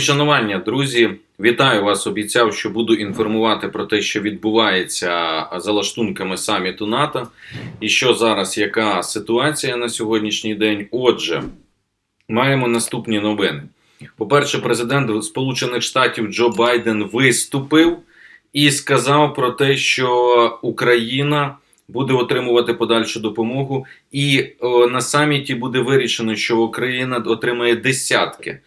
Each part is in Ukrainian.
Шанування, друзі, вітаю вас. Обіцяв, що буду інформувати про те, що відбувається за лаштунками саміту НАТО, і що зараз яка ситуація на сьогоднішній день. Отже, маємо наступні новини. По-перше, президент Сполучених Штатів Джо Байден виступив і сказав про те, що Україна буде отримувати подальшу допомогу, і о, на саміті буде вирішено, що Україна отримає десятки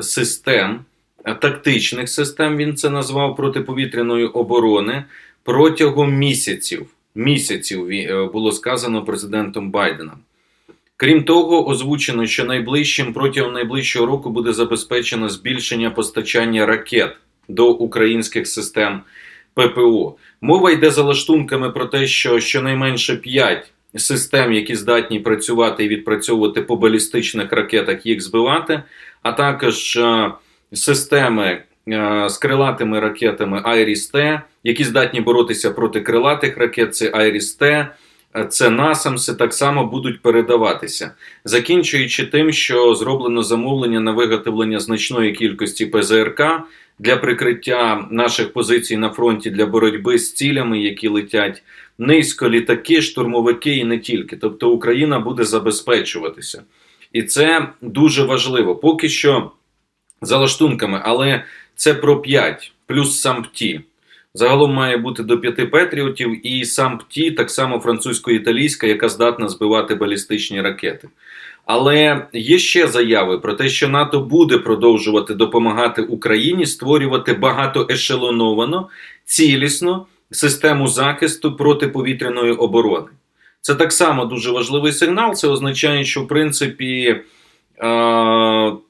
систем, е, тактичних систем, він це назвав протиповітряної оборони протягом місяців. Місяців е, було сказано президентом Байденом. Крім того, озвучено, що найближчим протягом найближчого року буде забезпечено збільшення постачання ракет до українських систем ППО. Мова йде за лаштунками про те, що щонайменше 5 систем, які здатні працювати і відпрацьовувати по балістичних ракетах, їх збивати, а також е, системи е, з крилатими ракетами Айріс-Т, які здатні боротися проти крилатих ракет, це Айріс-Т, е, це насамси так само будуть передаватися, закінчуючи тим, що зроблено замовлення на виготовлення значної кількості ПЗРК для прикриття наших позицій на фронті для боротьби з цілями, які летять низько, літаки, штурмовики і не тільки. Тобто Україна буде забезпечуватися. І це дуже важливо. Поки що за лаштунками, але це про 5 плюс сам ПТІ. Загалом має бути до 5 петріотів, і сам ПТІ, так само французько-італійська, яка здатна збивати балістичні ракети. Але є ще заяви про те, що НАТО буде продовжувати допомагати Україні створювати багатоешелоновано, цілісно систему захисту протиповітряної оборони. Це так само дуже важливий сигнал. Це означає, що в принципі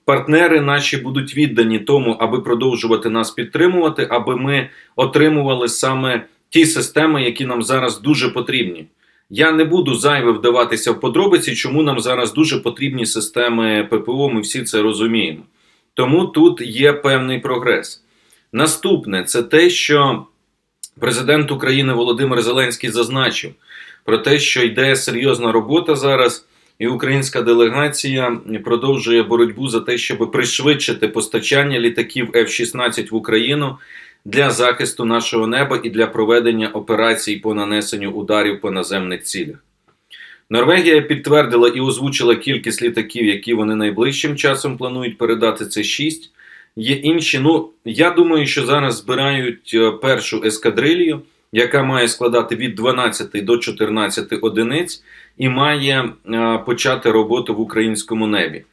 партнери наші будуть віддані тому, аби продовжувати нас підтримувати, аби ми отримували саме ті системи, які нам зараз дуже потрібні. Я не буду зайве вдаватися в подробиці, чому нам зараз дуже потрібні системи ППО. Ми всі це розуміємо. Тому тут є певний прогрес. Наступне це те, що президент України Володимир Зеленський зазначив про те, що йде серйозна робота зараз, і українська делегація продовжує боротьбу за те, щоб пришвидшити постачання літаків F-16 в Україну для захисту нашого неба і для проведення операцій по нанесенню ударів по наземних цілях. Норвегія підтвердила і озвучила кількість літаків, які вони найближчим часом планують передати. Це 6. Є інші. Ну, я думаю, що зараз збирають е, першу ескадрилью, яка має складати від 12 до 14 одиниць, і має е, почати роботу в українському небі.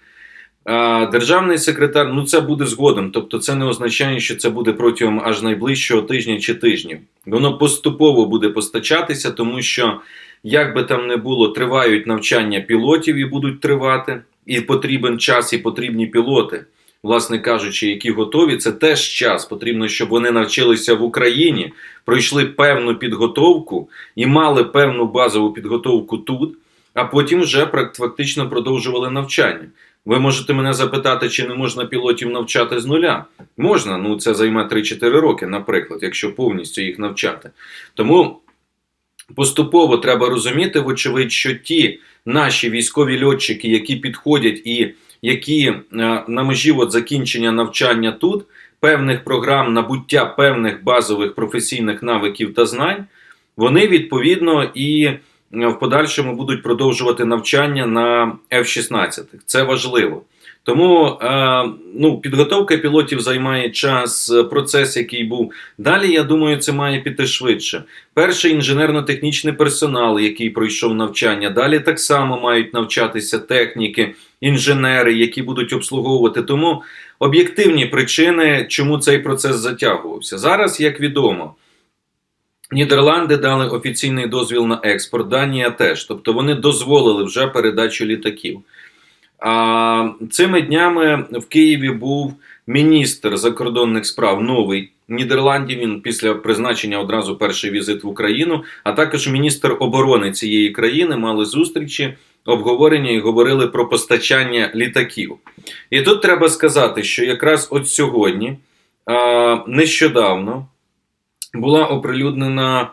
Е, Державний секретар, ну це буде згодом, тобто це не означає, що це буде протягом аж найближчого тижня чи тижнів. Воно поступово буде постачатися, тому що, як би там не було, тривають навчання пілотів і будуть тривати, і потрібен час, і потрібні пілоти, власне кажучи, які готові. Це теж час. Потрібно, щоб вони навчилися в Україні, пройшли певну підготовку і мали певну базову підготовку тут, а потім вже фактично продовжували навчання. Ви можете мене запитати, чи не можна пілотів навчати з нуля? Можна, ну це займе 3-4 роки, наприклад, якщо повністю їх навчати. Тому поступово треба розуміти, вочевидь, що ті наші військові льотчики, які підходять і які е, на межі от закінчення навчання тут, певних програм набуття певних базових професійних навиків та знань, вони відповідно і в подальшому будуть продовжувати навчання на F-16. Це важливо. Тому е, ну, підготовка пілотів займає час, е, процес, який був. Далі, я думаю, це має піти швидше. Перший інженерно-технічний персонал, який пройшов навчання, далі так само мають навчатися техніки, інженери, які будуть обслуговувати. Тому об'єктивні причини, чому цей процес затягувався. Зараз, як відомо, Нідерланди дали офіційний дозвіл на експорт, Данія теж. Тобто вони дозволили вже передачу літаків. А цими днями в Києві був міністр закордонних справ новий Нідерландів. Він після призначення одразу перший візит в Україну, а також міністр оборони цієї країни мали зустрічі, обговорення і говорили про постачання літаків. І тут треба сказати, що якраз от сьогодні, нещодавно, була оприлюднена,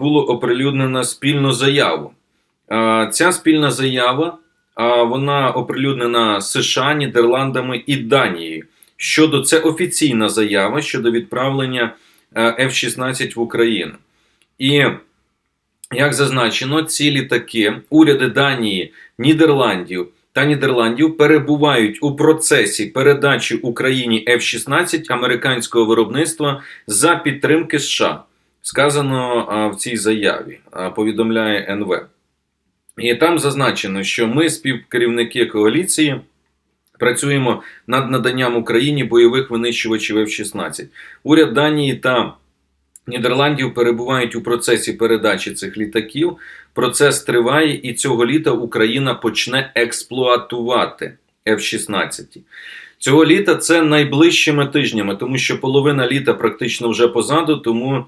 було оприлюднена спільну заяву. Ця спільна заява вона оприлюднена США, Нідерландами і Данією. щодо це офіційна заява щодо відправлення е, F-16 в Україну. І як зазначено, ці літаки, уряди Данії, Нідерландів та Нідерландів перебувають у процесі передачі Україні F-16 американського виробництва за підтримки США. Сказано в цій заяві, повідомляє НВ. І там зазначено, що ми, співкерівники коаліції, працюємо над наданням Україні бойових винищувачів F-16. Уряд Данії та Нідерландів перебувають у процесі передачі цих літаків. Процес триває, і цього літа Україна почне експлуатувати F-16. Цього літа це найближчими тижнями, тому що половина літа практично вже позаду, тому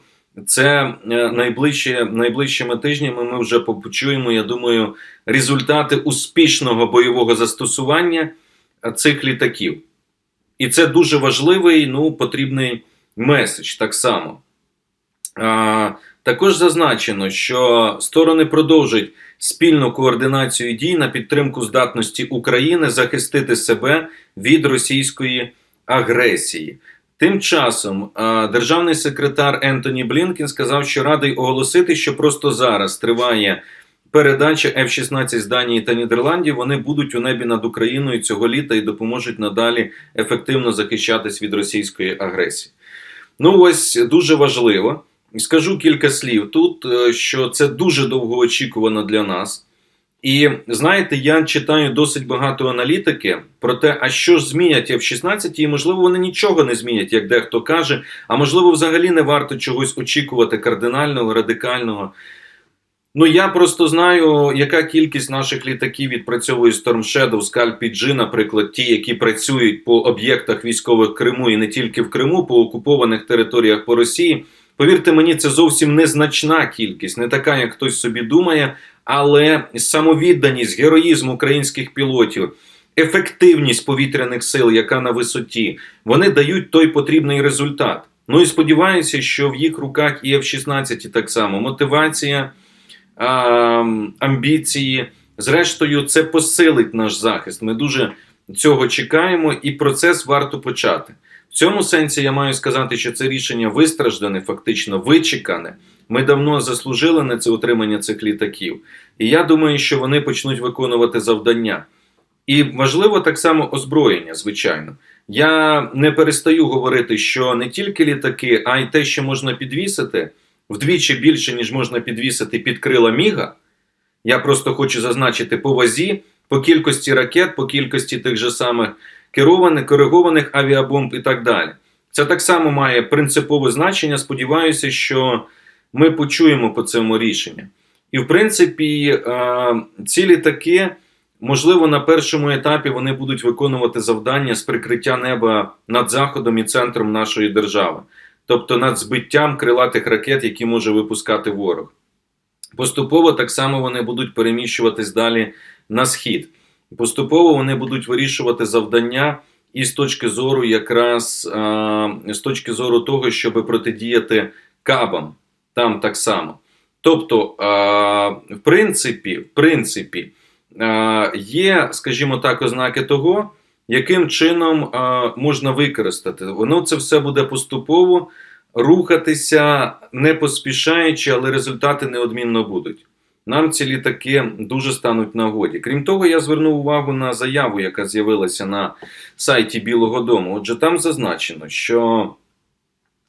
це е, найближче, найближчими тижнями ми вже почуємо, я думаю, результати успішного бойового застосування цих літаків. І це дуже важливий, ну, потрібний меседж так само. Також зазначено, що сторони продовжать спільну координацію дій на підтримку здатності України захистити себе від російської агресії. Тим часом державний секретар Ентоні Блінкен сказав, що радий оголосити, що просто зараз триває передача F-16 з Данії та Нідерландів. Вони будуть у небі над Україною цього літа і допоможуть надалі ефективно захищатись від російської агресії. Ну ось дуже важливо. Скажу кілька слів тут, е, що це дуже довгоочікувано для нас. І знаєте, я читаю досить багато аналітики про те, а що ж змінять F-16, і можливо вони нічого не змінять, як дехто каже, а можливо, взагалі не варто чогось очікувати кардинального, радикального. Ну, я просто знаю, яка кількість наших літаків відпрацьовує Storm Shadow, Scalp PG, наприклад, ті, які працюють по об'єктах військових Криму і не тільки в Криму, по окупованих територіях по Росії. Повірте мені, це зовсім незначна кількість, не така, як хтось собі думає, але самовідданість, героїзм українських пілотів, ефективність повітряних сил, яка на висоті, вони дають той потрібний результат. Ну і сподіваюся, що в їх руках і F-16 так само мотивація, амбіції. Зрештою, це посилить наш захист. Ми дуже цього чекаємо, і процес варто почати. В цьому сенсі я маю сказати, що це рішення вистраждане, фактично вичекане. Ми давно заслужили на це утримання цих літаків. І я думаю, що вони почнуть виконувати завдання. І важливо так само озброєння, звичайно. Я не перестаю говорити, що не тільки літаки, а й те, що можна підвісити вдвічі більше, ніж можна підвісити під крила Міга. Я просто хочу зазначити по вазі, по кількості ракет, по кількості тих же самих керованих, коригованих авіабомб і так далі. Це так само має принципове значення. Сподіваюся, що ми почуємо по цьому рішення. І, в принципі, ці літаки, можливо, на першому етапі вони будуть виконувати завдання з прикриття неба над заходом і центром нашої держави, тобто над збиттям крилатих ракет, які може випускати ворог. Поступово так само вони будуть переміщуватись далі на схід. Поступово вони будуть вирішувати завдання і з точки зору, якраз а, з точки зору того, щоб протидіяти кабам там так само. Тобто, а, в принципі, в принципі, а, є, скажімо так, ознаки того, яким чином можна використати. Воно це все буде поступово рухатися, не поспішаючи, але результати неодмінно будуть. Нам ці літаки дуже стануть нагоді. Крім того, я звернув увагу на заяву, яка з'явилася на сайті Білого Дому. Отже, там зазначено, що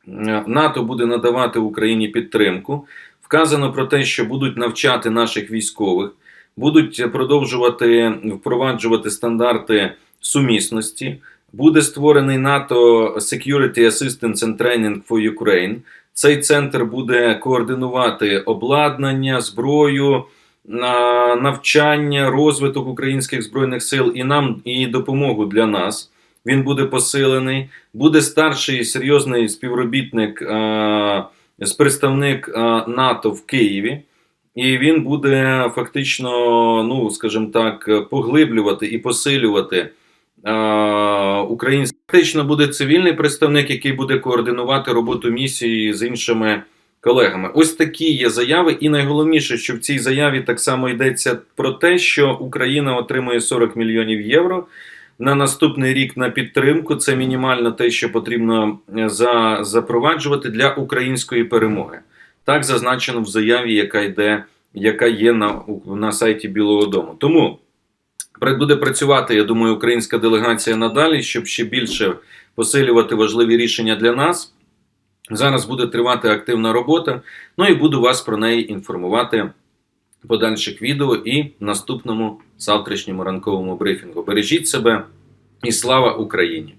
е, НАТО буде надавати Україні підтримку. Вказано про те, що будуть навчати наших військових, будуть продовжувати впроваджувати стандарти сумісності. Буде створений НАТО Security Assistance and Training for Ukraine. Цей центр буде координувати обладнання, зброю, навчання, розвиток українських збройних сил і нам і допомогу для нас. Він буде посилений. Буде старший серйозний співробітник, з представник НАТО в Києві, і він буде фактично, ну скажімо так, поглиблювати і посилювати українські. Фактично буде цивільний представник, який буде координувати роботу місії з іншими колегами. Ось такі є заяви, і найголовніше, що в цій заяві так само йдеться про те, що Україна отримує 40 мільйонів євро на наступний рік на підтримку. Це мінімально те, що потрібно е, за, запроваджувати для української перемоги. Так зазначено в заяві, яка йде, яка є на, на сайті Білого Дому. Тому буде працювати, я думаю, українська делегація надалі, щоб ще більше посилювати важливі рішення для нас. Зараз буде тривати активна робота. Ну і буду вас про неї інформувати в подальших відео і в наступному завтрашньому ранковому брифінгу. Бережіть себе і слава Україні!